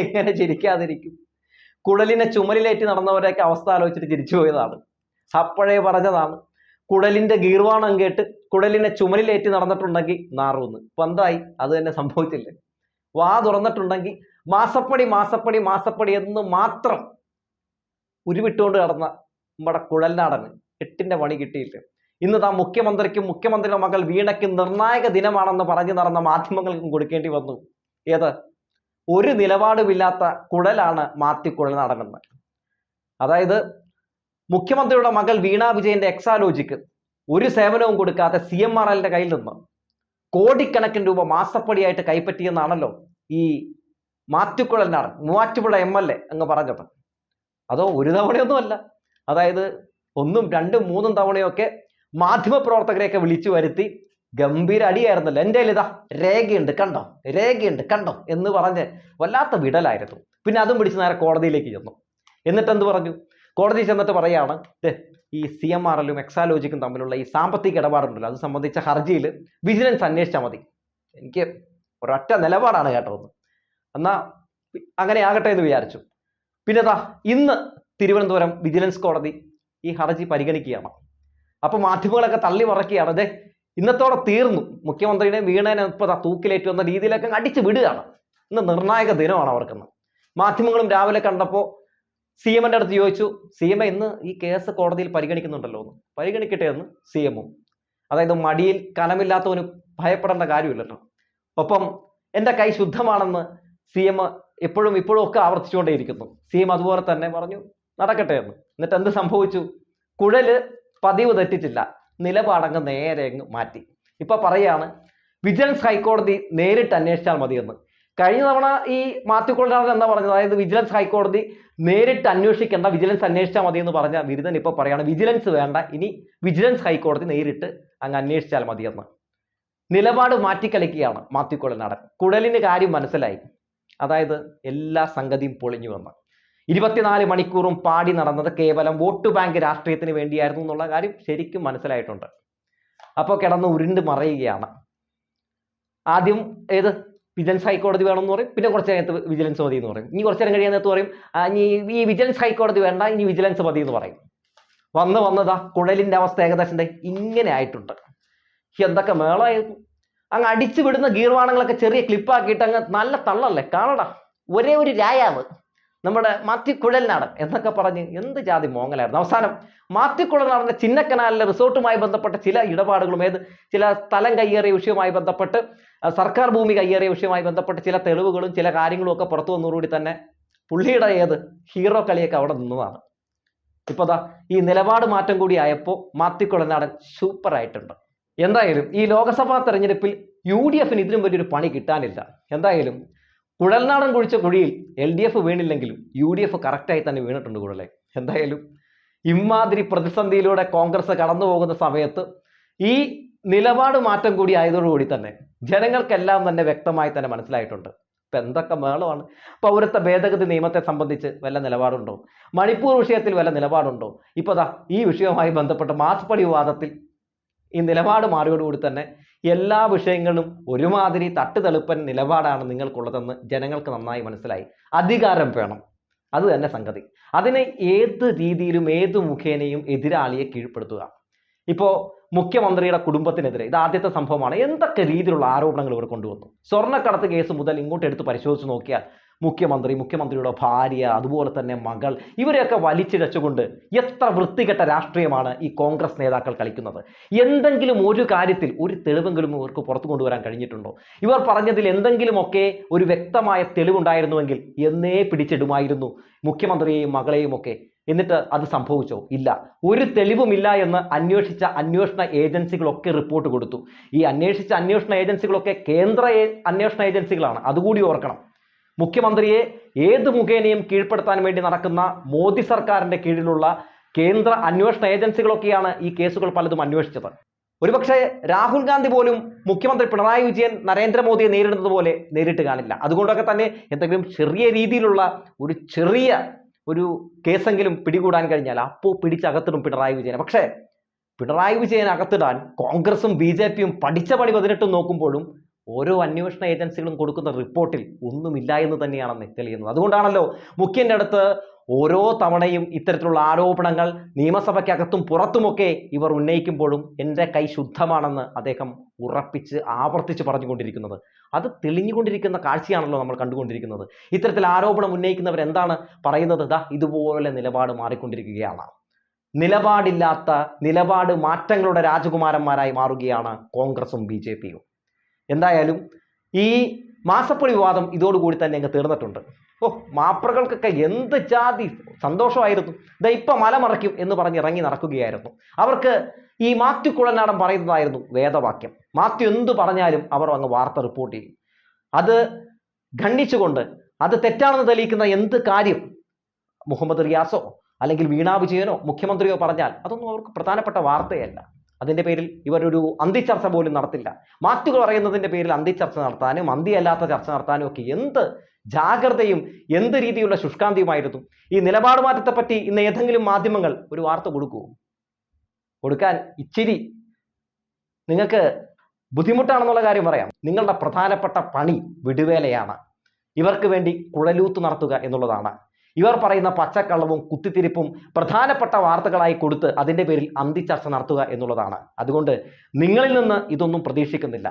എങ്ങനെ ചിരിക്കാതിരിക്കും? കുടലിനെ ചുമലിലേറ്റ് നടന്നവരൊക്കെ അവസ്ഥ ആലോചിച്ചിട്ട് ചിരിച്ചു പോയതാണ്. അപ്പോഴേ പറഞ്ഞതാണ് കുടലിന്റെ ഗീർവാണം കേട്ട് കുടലിനെ ചുമലിലേറ്റ് നടന്നിട്ടുണ്ടെങ്കിൽ നാറൂന്ന്. പന്തായി അത് തന്നെ സംഭവിച്ചില്ലേ? വാ തുറന്നിട്ടുണ്ടെങ്കിൽ മാസപ്പടി മാസപ്പടി മാസപ്പടി എന്ന് മാത്രം ഉരുവിട്ടുകൊണ്ട് കടന്ന നമ്മുടെ കുഴൽനാടന് എട്ടിന്റെ പണി കിട്ടിയില്ല? ഇന്ന് താ മുഖ്യമന്ത്രിക്കും മുഖ്യമന്ത്രിയുടെ മകൾ വീണയ്ക്കും നിർണായക ദിനമാണെന്ന് പറഞ്ഞു നടന്ന മാധ്യമങ്ങൾക്കും കൊടുക്കേണ്ടി വന്നു. ഏത്? ഒരു നിലപാടുമില്ലാത്ത കുടലാണ് മാത്യുക്കുഴൽ നടനെന്ന് അതായത് മുഖ്യമന്ത്രിയുടെ മകൾ വീണ വിജയന്റെ എക്സാലോജിക്ക് ഒരു സേവനവും കൊടുക്കാത്ത സി എം ആർ എല്ലിന്റെ കയ്യിൽ നിന്ന് കോടിക്കണക്കിന് രൂപ മാസപ്പടിയായിട്ട് കൈപ്പറ്റിയെന്നാണല്ലോ ഈ മാറ്റുക്കുഴലിനാണ് മൂവാറ്റുപുഴ എം എൽ എ അങ്ങ് പറഞ്ഞത്. അതോ ഒരു തവണയൊന്നുമല്ല. അതായത് ഒന്നും രണ്ടും മൂന്നും തവണയൊക്കെ മാധ്യമപ്രവർത്തകരെയൊക്കെ വിളിച്ചു വരുത്തി ഗംഭീര അടിയായിരുന്നല്ലോ എന്റെ ഇതാ രേഖയുണ്ട് കണ്ടോ? രേഖയുണ്ട് കണ്ടോ? എന്ന് പറഞ്ഞ് വല്ലാത്ത വിടലായിരുന്നു. പിന്നെ അതും പിടിച്ച് നേരെ കോടതിയിലേക്ക് ചെന്നു. എന്നിട്ട് എന്ത് പറഞ്ഞു? കോടതി ചെന്നിട്ട് പറയാണ് "ദേ, ഈ സി എം ആർ എല്ലും എക്സാലോജിക്കും തമ്മിലുള്ള ഈ സാമ്പത്തിക ഇടപാടുണ്ടല്ലോ അത് സംബന്ധിച്ച ഹർജിയിൽ വിജിലൻസ് അന്വേഷിച്ചാൽ മതി. എനിക്ക് ഒരൊറ്റ നിലപാടാണ് കേട്ടതെന്ന്. എന്നാ അങ്ങനെ ആകട്ടെ എന്ന് വിചാരിച്ചു. പിന്നെ ഇതാ ഇന്ന് തിരുവനന്തപുരം വിജിലൻസ് കോടതി ഈ ഹർജി പരിഗണിക്കുകയാണ്. അപ്പൊ മാധ്യമങ്ങളൊക്കെ തള്ളി മറക്കുകയാണ് അതെ ഇന്നത്തോടെ തീർന്നു. മുഖ്യമന്ത്രിയുടെ വീണേനെ ഇപ്പോൾ തൂക്കിലേറ്റ് വന്ന രീതിയിലൊക്കെ അടിച്ചു വിടുകയാണ്. ഇന്ന് നിർണായക ദിനമാണ് അവർക്കെന്ന്. മാധ്യമങ്ങളും രാവിലെ കണ്ടപ്പോൾ സി എമ്മിന്റെ അടുത്ത് ചോദിച്ചു സി എം ഇന്ന് ഈ കേസ് കോടതിയിൽ പരിഗണിക്കുന്നുണ്ടല്ലോ എന്ന്. പരിഗണിക്കട്ടെ എന്ന് സി എമ്മും അതായത് മടിയിൽ കനമില്ലാത്തവന് ഭയപ്പെടേണ്ട കാര്യമില്ലല്ലോ. ഒപ്പം എന്റെ കൈ ശുദ്ധമാണെന്ന് സി എം എപ്പോഴും ഇപ്പോഴും ഒക്കെ ആവർത്തിച്ചുകൊണ്ടേയിരിക്കുന്നു. സി എം അതുപോലെ തന്നെ പറഞ്ഞു നടക്കട്ടെ എന്ന്. എന്നിട്ട് എന്ത് സംഭവിച്ചു? കുഴൽ പതിവ് തെറ്റിച്ചില്ല. നിലപാടങ്ങ് നേരെ അങ്ങ് മാറ്റി. ഇപ്പൊ പറയാണ് വിജിലൻസ് ഹൈക്കോടതി നേരിട്ട് അന്വേഷിച്ചാൽ മതിയെന്ന്. കഴിഞ്ഞ തവണ ഈ മാത്യുക്കൊള്ളാണ് എന്താ പറഞ്ഞത്? അതായത് വിജിലൻസ് ഹൈക്കോടതി നേരിട്ട് അന്വേഷിക്കേണ്ട വിജിലൻസ് അന്വേഷിച്ചാൽ മതി എന്ന് പറഞ്ഞ ബിരുദൻ ഇപ്പൊ പറയാണ് വിജിലൻസ് വേണ്ട ഇനി വിജിലൻസ് ഹൈക്കോടതി നേരിട്ട് അങ്ങ് അന്വേഷിച്ചാൽ മതിയെന്ന്. നിലപാട് മാറ്റിക്കളിക്കുകയാണ് മാത്യുക്കൊള്ളനാടൻ കുഴലിന് കാര്യം മനസ്സിലായി. അതായത് എല്ലാ സംഗതിയും പൊളിഞ്ഞു വന്ന്. ഇരുപത്തിനാല് മണിക്കൂറും പാടി നടന്നത് കേവലം വോട്ട് ബാങ്ക് രാഷ്ട്രീയത്തിന് വേണ്ടിയായിരുന്നു എന്നുള്ള കാര്യം ശരിക്കും മനസ്സിലായിട്ടുണ്ട്. അപ്പോൾ കിടന്ന് ഉരുണ്ട് മറയുകയാണ്. ആദ്യം ഏത്? വിജിലൻസ് ഹൈക്കോടതി വേണമെന്ന് പറയും. പിന്നെ കുറച്ച് നേരത്ത് വിജിലൻസ് മതി എന്ന് പറയും. ഇനി കുറച്ച് നേരം കഴിയുന്നത്ത് പറയും ഇനി ഈ വിജിലൻസ് ഹൈക്കോടതി വേണ്ട ഇനി വിജിലൻസ് മതി എന്ന് പറയും. വന്ന് വന്നതാ കുഴലിന്റെ അവസ്ഥ ഏകദേശം ഇങ്ങനെ ആയിട്ടുണ്ട്. എന്തൊക്കെ മേളമായിരുന്നു അങ്ങ് അടിച്ചു വിടുന്ന ഗീർവാണങ്ങളൊക്കെ ചെറിയ ക്ലിപ്പാക്കിയിട്ട് അങ്ങ് നല്ല തള്ളല്ലേ? കാണടാ. ഒരേ ഒരു രായാവ്. നമ്മുടെ മാത്തിക്കുഴൽ നാടൻ എന്നൊക്കെ പറഞ്ഞ് എന്ത് ജാതി മോങ്ങലായിരുന്നു. അവസാനം മാത്തിക്കുഴൽ നാടന്റെ ചിന്നക്കനാലിലെ റിസോർട്ടുമായി ബന്ധപ്പെട്ട ചില ഇടപാടുകളും ഏത് ചില സ്ഥലം കയ്യേറിയ വിഷയവുമായി ബന്ധപ്പെട്ട് സർക്കാർ ഭൂമി കയ്യേറിയ വിഷയവുമായി ബന്ധപ്പെട്ട് ചില തെളിവുകളും ചില കാര്യങ്ങളും ഒക്കെ പുറത്തു വന്നതോടുകൂടി തന്നെ പുള്ളിയുടെ ഏത് ഹീറോ കളിയൊക്കെ അവിടെ നിന്നതാണ്. ഇപ്പോൾ ദാ ഈ നിലപാട് മാറ്റം കൂടി ആയപ്പോൾ സൂപ്പർ ആയിട്ടുണ്ട് എന്തായാലും ഈ ലോക്സഭാ തെരഞ്ഞെടുപ്പിൽ യു ഡി എഫിന് ഇതിനും വലിയൊരു പണി കിട്ടാനില്ല. എന്തായാലും കുഴൽനാടൻ കുഴിച്ച കുഴിയിൽ എൽ ഡി എഫ് വീണില്ലെങ്കിലും യു ഡി എഫ് കറക്റ്റായി തന്നെ വീണിട്ടുണ്ട് കുഴലെ. എന്തായാലും ഇമാതിരി പ്രതിസന്ധിയിലൂടെ കോൺഗ്രസ് കടന്നു പോകുന്ന സമയത്ത് ഈ നിലപാട് മാറ്റം കൂടി ആയതോടുകൂടി തന്നെ ജനങ്ങൾക്കെല്ലാം തന്നെ വ്യക്തമായി തന്നെ മനസ്സിലായിട്ടുണ്ട്. ഇപ്പം എന്തൊക്കെ മേളമാണ്? പൗരത്വ ഭേദഗതി നിയമത്തെ സംബന്ധിച്ച് വല്ല നിലപാടുണ്ടോ? മണിപ്പൂർ വിഷയത്തിൽ വല്ല നിലപാടുണ്ടോ? ഇപ്പോൾ ഈ വിഷയവുമായി ബന്ധപ്പെട്ട മാസപ്പടി വിവാദത്തിൽ ഈ നിലപാട് മാറിയോടുകൂടി തന്നെ എല്ലാ വിഷയങ്ങളും ഒരുമാതിരി തട്ടുതെളുപ്പൻ നിലപാടാണ് നിങ്ങൾക്കുള്ളതെന്ന് ജനങ്ങൾക്ക് നന്നായി മനസ്സിലായി. അധികാരം വേണം. അത് തന്നെ സംഗതി. അതിനെ ഏത് രീതിയിലും ഏത് മുഖേനയും എതിരാളിയെ കീഴ്പ്പെടുത്തുക. ഇപ്പോൾ മുഖ്യമന്ത്രിയുടെ കുടുംബത്തിനെതിരെ ഇത് ആദ്യത്തെ സംഭവമാണ്. എന്തൊക്കെ രീതിയിലുള്ള ആരോപണങ്ങൾ ഇവർ കൊണ്ടുവന്നു? സ്വർണക്കടത്ത് കേസ് മുതൽ ഇങ്ങോട്ട് എടുത്ത് പരിശോധിച്ച് നോക്കിയാൽ മുഖ്യമന്ത്രി മുഖ്യമന്ത്രിയുടെ ഭാര്യ അതുപോലെ തന്നെ മകൾ ഇവരെയൊക്കെ വലിച്ചിഴച്ചുകൊണ്ട് എത്ര വൃത്തികെട്ട രാഷ്ട്രീയമാണ് ഈ കോൺഗ്രസ് നേതാക്കൾ കളിക്കുന്നത്? എന്തെങ്കിലും ഒരു കാര്യത്തിൽ ഒരു തെളിവെങ്കിലും ഇവർക്ക് പുറത്തു കൊണ്ടുവരാൻ കഴിഞ്ഞിട്ടുണ്ടോ? ഇവർ പറഞ്ഞതിൽ എന്തെങ്കിലുമൊക്കെ ഒരു വ്യക്തമായ തെളിവുണ്ടായിരുന്നുവെങ്കിൽ എന്നേ പിടിച്ചിടുമായിരുന്നു മുഖ്യമന്ത്രിയെയും മകളെയും ഒക്കെ. എന്നിട്ട് അത് സംഭവിച്ചോ? ഇല്ല. ഒരു തെളിവുമില്ല എന്ന് അന്വേഷിച്ച അന്വേഷണ ഏജൻസികളൊക്കെ റിപ്പോർട്ട് കൊടുത്തു. ഈ അന്വേഷിച്ച അന്വേഷണ ഏജൻസികളൊക്കെ കേന്ദ്ര അന്വേഷണ ഏജൻസികളാണ്. അതുകൂടി ഓർക്കണം. മുഖ്യമന്ത്രിയെ ഏത് മുഖേനയും കീഴ്പ്പെടുത്താൻ വേണ്ടി നടക്കുന്ന മോദി സർക്കാരിന്റെ കീഴിലുള്ള കേന്ദ്ര അന്വേഷണ ഏജൻസികളൊക്കെയാണ് ഈ കേസുകൾ പലതും അന്വേഷിച്ചത്. ഒരുപക്ഷെ രാഹുൽ ഗാന്ധി പോലും മുഖ്യമന്ത്രി പിണറായി വിജയൻ നരേന്ദ്രമോദിയെ നേരിടുന്നത് പോലെ നേരിട്ട് കാണില്ല. അതുകൊണ്ടൊക്കെ തന്നെ എന്തെങ്കിലും ചെറിയ രീതിയിലുള്ള ഒരു ചെറിയ ഒരു കേസെങ്കിലും പിടികൂടാൻ കഴിഞ്ഞാൽ അപ്പോൾ പിടിച്ചകത്തിടും പിണറായി വിജയനെ. പക്ഷേ പിണറായി വിജയൻ അകത്തിടാൻ കോൺഗ്രസും ബി ജെ പിയും പഠിച്ച പണി പതിനെട്ടും നോക്കുമ്പോഴും ഓരോ അന്വേഷണ ഏജൻസികളും കൊടുക്കുന്ന റിപ്പോർട്ടിൽ ഒന്നുമില്ല എന്ന് തന്നെയാണെന്ന് തെളിയുന്നത് അതുകൊണ്ടാണല്ലോ മുഖ്യന്റെ അടുത്ത് ഓരോ തവണയും ഇത്തരത്തിലുള്ള ആരോപണങ്ങൾ നിയമസഭയ്ക്കകത്തും പുറത്തുമൊക്കെ ഇവർ ഉന്നയിക്കുമ്പോഴും എന്റെ കൈ ശുദ്ധമാണെന്ന് അദ്ദേഹം ഉറപ്പിച്ച് ആവർത്തിച്ച് പറഞ്ഞുകൊണ്ടിരിക്കുന്നത്. അത് തെളിഞ്ഞുകൊണ്ടിരിക്കുന്ന കാഴ്ചയാണല്ലോ നമ്മൾ കണ്ടുകൊണ്ടിരിക്കുന്നത്. ഇത്തരത്തിൽ ആരോപണം ഉന്നയിക്കുന്നവർ എന്താണ് പറയുന്നത്? ദാ ഇതുപോലെ നിലപാട് മാറിക്കൊണ്ടിരിക്കുകയാണ്. നിലപാടില്ലാത്ത നിലപാട് മാറ്റങ്ങളുടെ രാജകുമാരന്മാരായി മാറുകയാണ് കോൺഗ്രസും ബി ജെ പിയും. എന്തായാലും ഈ മാസപ്പടി വിവാദം ഇതോടുകൂടി തന്നെ അങ്ങ് തീർന്നിട്ടുണ്ട്. ഓ മാപ്രകൾക്കൊക്കെ എന്ത് ജാതി സന്തോഷമായിരുന്നു. ഇതാ ഇപ്പൊ മലമറയ്ക്കും എന്ന് പറഞ്ഞ് ഇറങ്ങി നടക്കുകയായിരുന്നു. അവർക്ക് ഈ മാത്യു കുഴനാടൻ പറയുന്നതായിരുന്നു വേദവാക്യം. മാത്യു എന്തു പറഞ്ഞാലും അവർ അങ്ങ് വാർത്ത റിപ്പോർട്ട് ചെയ്യും. അത് ഖണ്ഡിച്ചുകൊണ്ട് അത് തെറ്റാണെന്ന് തെളിയിക്കുന്ന എന്ത് കാര്യം? മുഹമ്മദ് റിയാസോ അല്ലെങ്കിൽ വീണാ വിജയനോ മുഖ്യമന്ത്രിയോ പറഞ്ഞാൽ അതൊന്നും അവർക്ക് പ്രധാനപ്പെട്ട വാർത്തയല്ല. അതിന്റെ പേരിൽ ഇവരൊരു അന്തിച്ചർച്ച പോലും നടത്തില്ല. മാറ്റുകൾ പറയുന്നതിന്റെ പേരിൽ അന്തിച്ചർച്ച നടത്താനും അന്തിയല്ലാത്ത ചർച്ച നടത്താനും ഒക്കെ എന്ത് ജാഗ്രതയും എന്ത് രീതിയിലുള്ള ശുഷ്കാന്തിയുമായിരുന്നു? ഈ നിലപാട് മാറ്റത്തെപ്പറ്റി ഇന്ന് ഏതെങ്കിലും മാധ്യമങ്ങൾ ഒരു വാർത്ത കൊടുക്കുമോ കൊടുക്കാൻ ഇച്ചിരി നിങ്ങൾക്ക് ബുദ്ധിമുട്ടാണെന്നുള്ള കാര്യം പറയാം. നിങ്ങളുടെ പ്രധാനപ്പെട്ട പണി വിടുവേലയാണ്. ഇവർക്ക് വേണ്ടി കുഴലൂത്ത് നടത്തുക എന്നുള്ളതാണ്. ഇവർ പറയുന്ന പച്ചക്കള്ളവും കുത്തിത്തിരിപ്പും പ്രധാനപ്പെട്ട വാർത്തകളായി കൊടുത്ത് അതിന്റെ പേരിൽ അന്തിച്ചർച്ച നടത്തുക എന്നുള്ളതാണ്. അതുകൊണ്ട് നിങ്ങളിൽ നിന്ന് ഇതൊന്നും പ്രതീക്ഷിക്കുന്നില്ല.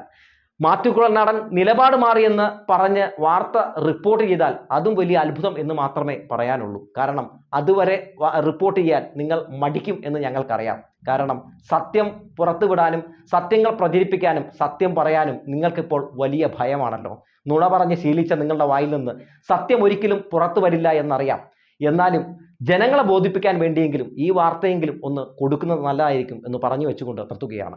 മാറ്റുകുള നടൻ നിലപാട് മാറിയെന്ന് പറഞ്ഞ് വാർത്ത റിപ്പോർട്ട് ചെയ്താൽ അതും വലിയ അത്ഭുതം എന്ന് മാത്രമേ പറയാനുള്ളൂ. കാരണം അതുവരെ റിപ്പോർട്ട് ചെയ്യാൻ നിങ്ങൾ മടിക്കും എന്ന് ഞങ്ങൾക്കറിയാം. കാരണം സത്യം പുറത്തുവിടാനും സത്യങ്ങൾ പ്രചരിപ്പിക്കാനും സത്യം പറയാനും നിങ്ങൾക്കിപ്പോൾ വലിയ ഭയമാണല്ലോ. നുണ പറഞ്ഞ് ശീലിച്ച നിങ്ങളുടെ വായിൽ നിന്ന് സത്യം ഒരിക്കലും പുറത്തു വരില്ല എന്നറിയാം. എന്നാലും ജനങ്ങളെ ബോധിപ്പിക്കാൻ വേണ്ടിയെങ്കിലും ഈ വാർത്തയെങ്കിലും ഒന്ന് കൊടുക്കുന്നത് നല്ലതായിരിക്കും എന്ന് പറഞ്ഞു വെച്ചുകൊണ്ട് നിർത്തുകയാണ്.